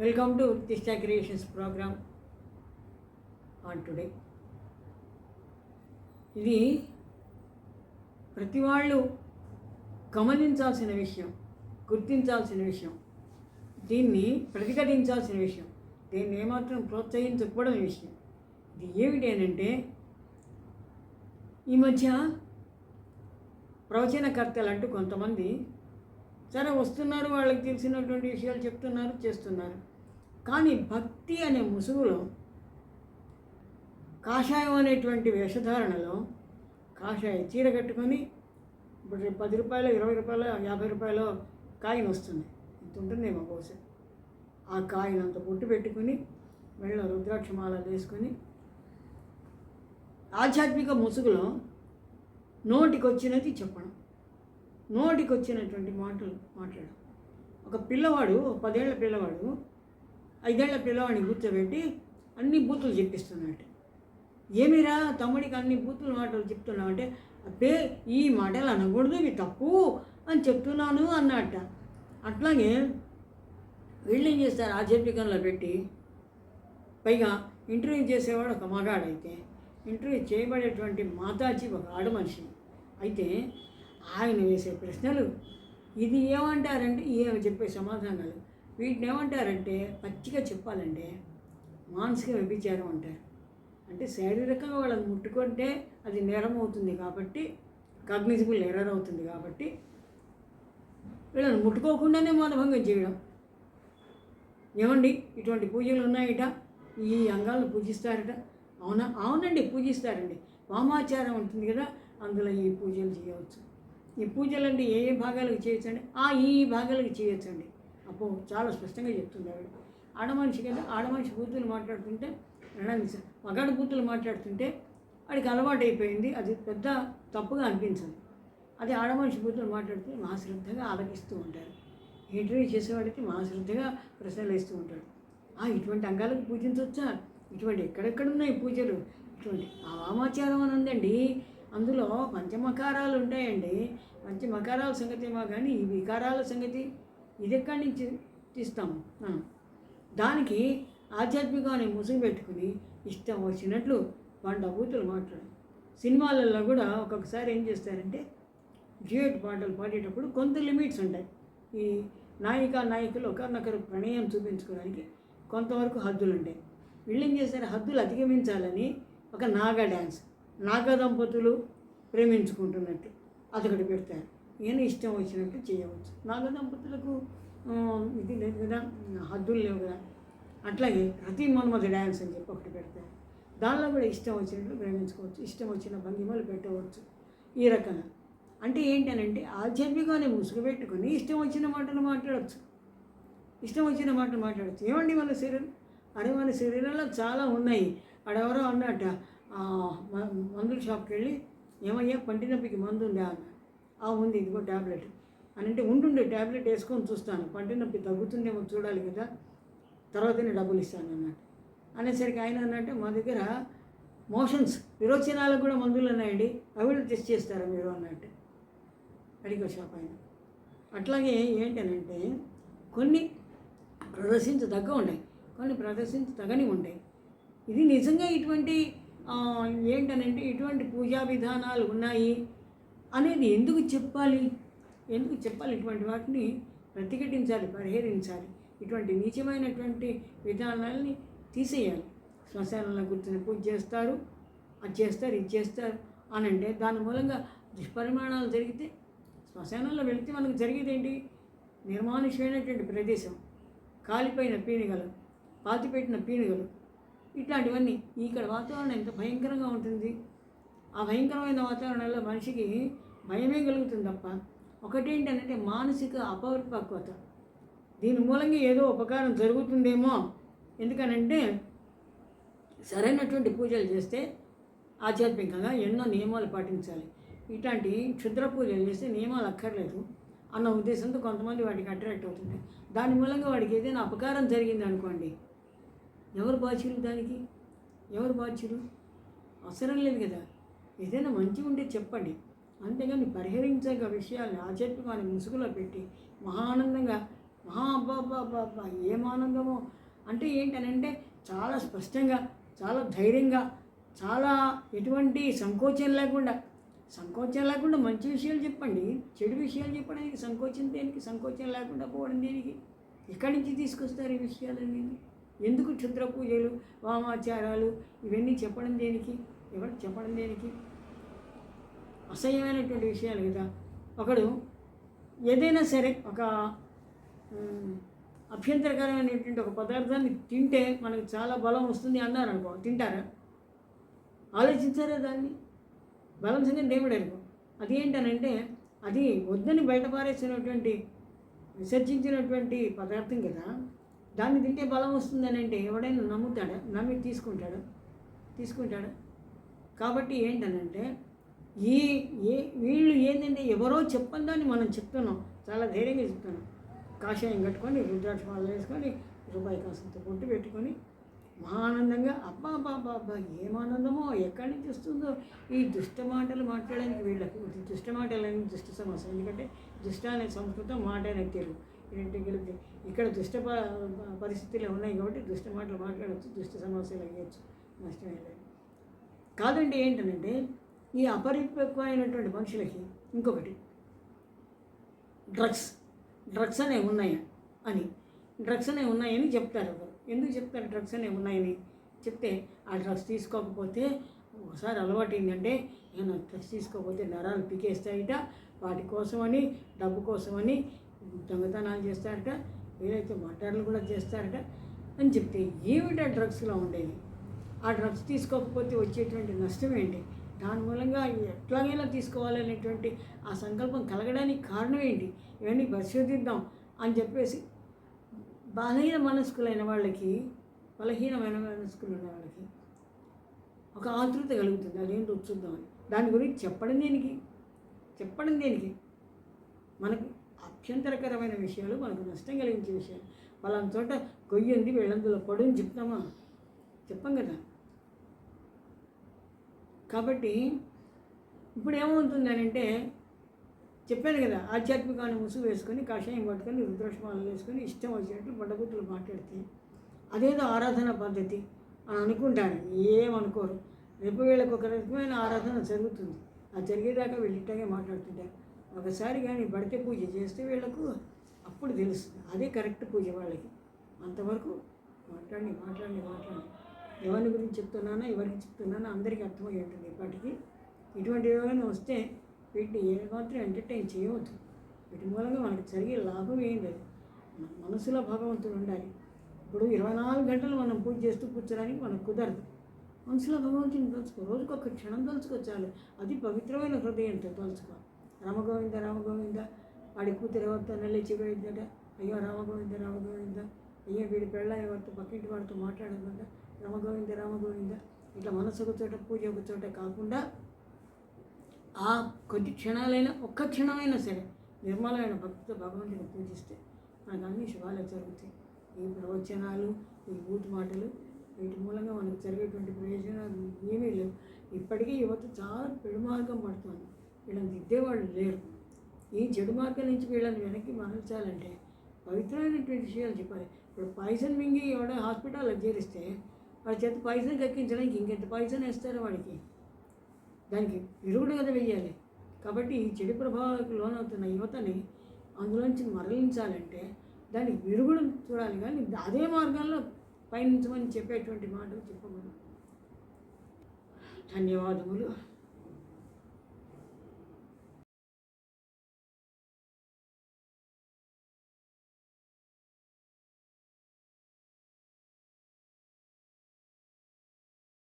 Welcome to Dishta creations program on today ఇది ప్రతి వాళ్ళు గమనించాల్సిన విషయం గుర్తించాల్సిన విషయం దీన్ని ప్రతిఘటించాల్సిన విషయం దీన్ని ఏమాత్రం ప్రోత్సహించకూడని విషయం. ఇది ఏమిటి అంటే ఈ మధ్య ప్రవచనకర్తలు అంటూ కొంతమంది సరే వస్తున్నారు వాళ్ళకి తెలిసినటువంటి విషయాలు చెప్తున్నారు చేస్తున్నారు. కానీ భక్తి అనే ముసుగులో కాషాయం అనేటువంటి వేషధారణలో కాషాయ చీర కట్టుకొని ఇప్పుడు పది రూపాయలు ఇరవై రూపాయలు యాభై రూపాయలు కాయిన్ వస్తుంది. ఇంత ఉంటుందేమో బహుశా. ఆ కాయిన్ అంత బొట్టు పెట్టుకుని మెళ్ళ రుద్రాక్షమాల వేసుకొని ఆధ్యాత్మిక ముసుగులో నోటికి వచ్చినది చెప్పడం. నోటికి వచ్చినటువంటి మాటలు మాట్లాడడం ఒక పిల్లవాడు పదేళ్ళ పిల్లవాడు ఐదేళ్ళ పిల్లవాడిని కూర్చోబెట్టి అన్ని బూతులు చెప్పిస్తున్నాడు ఏమిరా తమ్ముడికి అన్ని బూతులు మాటలు చెప్తున్నావు అంటే అబ్బే ఈ మాటలు అనకూడదు ఇవి తప్పు అని చెప్తున్నాను అన్నట్ట అట్లాగే వీళ్ళు ఏం చేస్తారు ఆధ్యాత్మికంలో పెట్టి పైగా ఇంటర్వ్యూ చేసేవాడు ఒక మగాడైతే ఇంటర్వ్యూ చేయబడేటువంటి మాతాజీ ఒక ఆడ మనిషి. అయితే ఆయన వేసే ప్రశ్నలు. ఇది ఏమంటారంటే ఏమి చెప్పే సమాధానాలు. వీటిని ఏమంటారంటే పచ్చిగా చెప్పాలంటే మానసిక వ్యభిచారం అంటారు. అంటే శారీరకంగా వాళ్ళని ముట్టుకుంటే అది నేరం అవుతుంది కాబట్టి కగ్నిజిబుల్ ఎర్రర్ అవుతుంది కాబట్టి వీళ్ళని ముట్టుకోకుండానే మానభంగం చేయడం. ఏమండి? ఇటువంటి పూజలు ఉన్నాయిట? ఈ అంగాలను పూజిస్తారట? అవునా? అవునండి పూజిస్తారండి. వామాచారం ఉంటుంది కదా అందులో ఈ పూజలు చేయవచ్చు. ఈ పూజలు అంటే ఏ ఏ భాగాలకు చేయొచ్చండి? ఆ ఈ భాగాలకు చేయొచ్చండి. అప్పుడు చాలా స్పష్టంగా చెప్తున్నాడు ఆడమనిషి కదా ఆడమనిషి బూతులు మాట్లాడుతుంటే అనడానికి మగాడు బూతులు మాట్లాడుతుంటే వాడికి అలవాటు అయిపోయింది అది పెద్ద తప్పుగా అనిపించదు. అది ఆడమనిషి బూతులు మాట్లాడితే మహాశ్రద్ధగా ఆలకిస్తూ ఉంటారు. ఇంటర్వ్యూ చేసేవాడికి మా శ్రద్ధగా ప్రశ్నలు వేస్తూ ఉంటాడు. ఆ ఇటువంటి అంగాలకు పూజించవచ్చా ఇటువంటి ఎక్కడెక్కడున్నాయి పూజలు? ఇటువంటి ఆ వామాచారం అని ఉందండి. అందులో పంచమకారాలు ఉంటాయండి. పంచమకారాల సంగతి మా కానీ ఈ వికారాల సంగతి ఇది ఎక్కడి నుంచి తీస్తాము మనం దానికి ఆధ్యాత్మికాన్ని ముసుగు పెట్టుకుని ఇష్టం వచ్చినట్లు వంట బూతులు మాట్లాడు. సినిమాలలో కూడా ఒక్కొక్కసారి ఏం చేస్తారంటే డ్యూయట్ పాటలు పాడేటప్పుడు కొంత లిమిట్స్ ఉంటాయి. ఈ నాయిక నాయకులు ఒకరినొకరు ప్రణయం చూపించుకోవడానికి కొంతవరకు హద్దులు ఉంటాయి. వీళ్ళు ఏం చేశారు హద్దులు అధిగమించాలని ఒక నాగా డ్యాన్స్ నాగ దంపతులు ప్రేమించుకుంటున్నట్టు అతడు పెడతారు ఈయన ఇష్టం వచ్చినట్టు చేయవచ్చు. నాగ దంపతులకు ఇది లేదు కదా హద్దులు లేవు కదా. అట్లాగే ప్రతి మన్మథ డ్యాన్స్ అని చెప్పి ఒకటి పెడతారు దానిలో కూడా ఇష్టం వచ్చినట్లు ప్రేమించుకోవచ్చు. ఇష్టం వచ్చిన భంగిమలు పెట్టవచ్చు. ఈ రకంగా. అంటే ఏంటనంటే ఆధ్యాత్మికమైన ముసుగు పెట్టుకొని ఇష్టం వచ్చిన మాటలు మాట్లాడచ్చు. ఇష్టం వచ్చిన మాటలు మాట్లాడచ్చు. ఏమండి మన శరీరం? అరే మన శరీరంలో చాలా ఉన్నాయి. అడెవరో అన్నట్ట మందుల షాప్కి వెళ్ళి ఏమయ్యా పంటి నొప్పికి మందు ఉందా ఆ ఉంది ఇదిగో ట్యాబ్లెట్ అని అంటే ఉంటుండే ట్యాబ్లెట్ వేసుకొని చూస్తాను. పంటి నొప్పి తగ్గుతుందేమో చూడాలి కదా. తర్వాత నేను డబ్బులు ఇస్తాను అన్నట్టు అనేసరికి ఆయన అన్నట్టు మా దగ్గర మోషన్స్ విరోచనాలకు కూడా మందులు ఉన్నాయండి. అవి కూడా టెస్ట్ చేస్తారా మీరు? అన్నట్టు మెడికల్ షాప్ ఆయన. అట్లాగే ఏంటనంటే కొన్ని ప్రదర్శించదగ్గ ఉన్నాయి. కొన్ని ప్రదర్శించదగని ఉంటాయి. ఇది నిజంగా ఇటువంటి ఏంటనంటే ఇటువంటి పూజా విధానాలు ఉన్నాయి అనేది ఎందుకు చెప్పాలి? ఎందుకు చెప్పాలి ఇటువంటి వాటిని? ప్రతిఘటించాలి పరిహరించాలి. ఇటువంటి నీచమైనటువంటి విధానాలని తీసేయాలి. శ్మశానంలో కూర్చొని పూజ చేస్తారు అది చేస్తారు ఇది చేస్తారు అని అంటే దాని మూలంగా దుష్పరిమాణాలు జరిగితే శ్మశానంలో వెళితే మనకు జరిగేది ఏంటి? నిర్మానుష్యమైనటువంటి ప్రదేశం. కాలిపోయిన పీనుగలు పాతిపెట్టిన పీనుగలు ఇట్లాంటివన్నీ ఇక్కడ వాతావరణం ఎంత భయంకరంగా ఉంటుంది. ఆ భయంకరమైన వాతావరణంలో మనిషికి భయమే కలుగుతుంది తప్ప ఒకటేంటంటే మానసిక అపరిపక్వత దీని మూలంగా ఏదో ఉపకారం జరుగుతుందేమో. ఎందుకనంటే సరైనటువంటి పూజలు చేస్తే ఆధ్యాత్మికంగా ఎన్నో నియమాలు పాటించాలి. ఇట్లాంటి క్షుద్ర పూజలు చేస్తే నియమాలు అక్కర్లేదు అన్న ఉద్దేశంతో కొంతమంది వాటికి అట్రాక్ట్ అవుతుంది దాని మూలంగా వాడికి ఏదైనా అపకారం జరిగింది అనుకోండి ఎవరు బాధ్యులు దానికి? ఎవరు బాధ్యులు అవసరం లేదు కదా. ఏదైనా మంచి ఉంటే చెప్పండి. అంతేగాని పరిహరించక విషయాల్ని మన ముసుగులో పెట్టి మహానందంగా మహా అబ్బా అబ్బా అబ్బా అబ్బా ఏం ఆనందమో అంటే ఏంటనంటే చాలా స్పష్టంగా చాలా ధైర్యంగా చాలా ఎటువంటి సంకోచం లేకుండా సంకోచం లేకుండా మంచి విషయాలు చెప్పండి. చెడు విషయాలు చెప్పడానికి సంకోచం దేనికి? సంకోచం లేకుండా పోవడం దేనికి? ఎక్కడి నుంచి తీసుకొస్తారు ఈ విషయాలన్నీ? ఎందుకు క్షుద్ర పూజలు వామాచారాలు? ఇవన్నీ చెప్పడం దేనికి? ఎవరు చెప్పడం దేనికి? అసహ్యమైనటువంటి విషయాలు కదా. ఒకడు ఏదైనా సరే ఒక అభ్యంతరకరమైనటువంటి ఒక పదార్థాన్ని తింటే మనకు చాలా బలం వస్తుంది అన్నారు అనుకో. తింటారా? ఆలోచించారా దాన్ని? బలం సంగతి దేవుడు అనుకో అది ఏంటనంటే అది వద్దని బయటపారేసినటువంటి విసర్జించినటువంటి పదార్థం కదా. దాన్ని తింటే బలం వస్తుందని అంటే ఎవడైనా నమ్ముతాడా? నమ్మి తీసుకుంటాడు? తీసుకుంటాడు? కాబట్టి ఏంటనంటే ఈ ఏ వీళ్ళు ఏంటంటే ఎవరో చెప్పందని మనం చెప్తున్నాం. చాలా ధైర్యంగా చెప్తున్నాం. కాషాయం కట్టుకొని రుద్రాక్ష మాల వేసుకొని రూపాయి కాసంత పొట్టు పెట్టుకొని మహానందంగా అబ్బా బాబా అబ్బా ఏం ఆనందమో ఎక్కడి నుంచి వస్తుందో. ఈ దుష్ట మాటలు మాట్లాడడానికి వీళ్ళకి దుష్ట మాటలు అనేది దుష్ట సమస్య. ఎందుకంటే దుష్ట అనే సంస్కృతం మాట అనేది తెలుగు ఏంటి కలిపి ఇక్కడ దుష్ట పరిస్థితులు ఉన్నాయి కాబట్టి దుష్ట మాటలు మాట్లాడవచ్చు దుష్ట సమస్యలు అయ్యచ్చు. నష్టమే లేదు కాదండి ఏంటంటే ఈ అపరిపక్వమైనటువంటి మనుషులకి ఇంకొకటి. డ్రగ్స్. డ్రగ్స్ అనేవి ఉన్నాయా అని. డ్రగ్స్ అనేవి ఉన్నాయని చెప్తారు. ఒకరు ఎందుకు చెప్తారు డ్రగ్స్ అనేవి ఉన్నాయని? చెప్తే ఆ డ్రగ్స్ తీసుకోకపోతే ఒకసారి అలవాటు ఏంటంటే నేను డ్రగ్స్ తీసుకోకపోతే నరాలు పీకేస్తాయిట వాటి కోసమని డబ్బు కోసమని దొంగతనాలు చేస్తారట వీలైతే మటర్లు కూడా చేస్తారట అని చెప్తే ఏమిటా డ్రగ్స్లో ఉండేది? ఆ డ్రగ్స్ తీసుకోకపోతే వచ్చేటువంటి నష్టం ఏంటి? దాని మూలంగా ఎట్లాగైనా తీసుకోవాలనేటువంటి ఆ సంకల్పం కలగడానికి కారణం ఏంటి? ఇవన్నీ పరిశోధిద్దాం అని చెప్పేసి బలహీన మనస్కులైన వాళ్ళకి బలహీనమైన మనస్కులు ఉన్న వాళ్ళకి ఒక ఆతృత కలుగుతుంది. అదేంటో చూద్దామని. దాని గురించి చెప్పడం దేనికి? చెప్పడం దేనికి? మనకు అభ్యంతరకరమైన విషయాలు మనకు నష్టం కలిగించే విషయాలు. వాళ్ళని చోట గొయ్యి ఉంది వీళ్ళందులో పడుని చెప్తామా? చెప్పం కదా. కాబట్టి ఇప్పుడు ఏమవుతుంది అని అంటే చెప్పాను కదా ఆధ్యాత్మికాన్ని ముసుగు వేసుకొని కాషాయం పట్టుకొని రుద్రాక్షమాలు వేసుకొని ఇష్టం వచ్చినట్లు బట్టబుద్ధులు మాట్లాడితే అదేదో ఆరాధన పద్ధతి అని అనుకుంటారు. ఏమనుకోరు. రేపు వీళ్ళకి ఒక రకమైన ఆరాధన జరుగుతుంది. ఆ జరిగేదాకా వీళ్ళు మాట్లాడుతుంటారు. ఒకసారి కానీ బడితే పూజ చేస్తే వీళ్ళకు అప్పుడు తెలుస్తుంది అదే కరెక్ట్ పూజ వాళ్ళకి. అంతవరకు మాట్లాడి మాట్లాడి మాట్లాడి. ఎవరి గురించి చెప్తున్నానో ఎవరికి చెప్తున్నానో అందరికీ అర్థమై ఉంటుంది ఇప్పటికీ. ఇటువంటి ఏమైనా వస్తే వీటిని ఏమాత్రం ఎంటర్టైన్ చేయవద్దు. వీటి మూలంగా మనకి జరిగే లాభం ఏం లేదు మన మనసులో భగవంతుడు ఉండాలి. ఇప్పుడు ఇరవై నాలుగు గంటలు మనం పూజ చేస్తూ కూర్చోడానికి మనకు కుదరదు. మనసులో భగవంతుని తలుచుకో. రోజుకొక క్షణం తలుచుకో చాలు. అది పవిత్రమైన హృదయంతో తలుచుకో. రామగోవింద రామగోవింద. వాడి కూతురు ఎవరితో లేచిపోయిందట అయ్యో రామగోవింద రామగోవింద. అయ్యో వీడి పెళ్ళ ఎవరితో పక్కింటి వాడితో మాట్లాడకుండా రామగోవింద రామగోవింద. ఇట్లా మనసుకు చోట పూజ ఒక చోట కాకుండా ఆ కొద్ది క్షణాలైనా ఒక్క క్షణమైనా సరే నిర్మలమైన భక్తితో భగవంతుని పూజిస్తే మనకు అన్ని శుభాలు జరుగుతాయి. ఈ ప్రవచనాలు ఈ బూత్ మాటలు వీటి మూలంగా మనకు జరిగేటువంటి ప్రయోజనాలు ఏమీ లేవు. ఇప్పటికీ యువత చాలా పెడుమార్గం పడుతుంది. వీళ్ళని దిద్దేవాళ్ళు లేరు. ఈ చెడు మార్గం నుంచి వీళ్ళని వెనక్కి మరల్చాలంటే పవిత్రమైనటువంటి విషయాలు చెప్పాలి. ఇప్పుడు పాయిజన్ మింగి ఎవడో హాస్పిటల్లో చేరిస్తే వాడి చేత పాయిజన్ కక్కించడానికి ఇంకెంత పాయిజన్ వేస్తారు వాడికి? దానికి విరుగుడు కదా వెయ్యాలి. కాబట్టి ఈ చెడు ప్రభావాలకు లోనవుతున్న యువతని అందులోంచి మరలించాలంటే దానికి విరుగుడు చూడాలి. కానీ అదే మార్గంలో పయనించమని చెప్పేటువంటి మాటలు చెప్పకూడదు ధన్యవాదములు.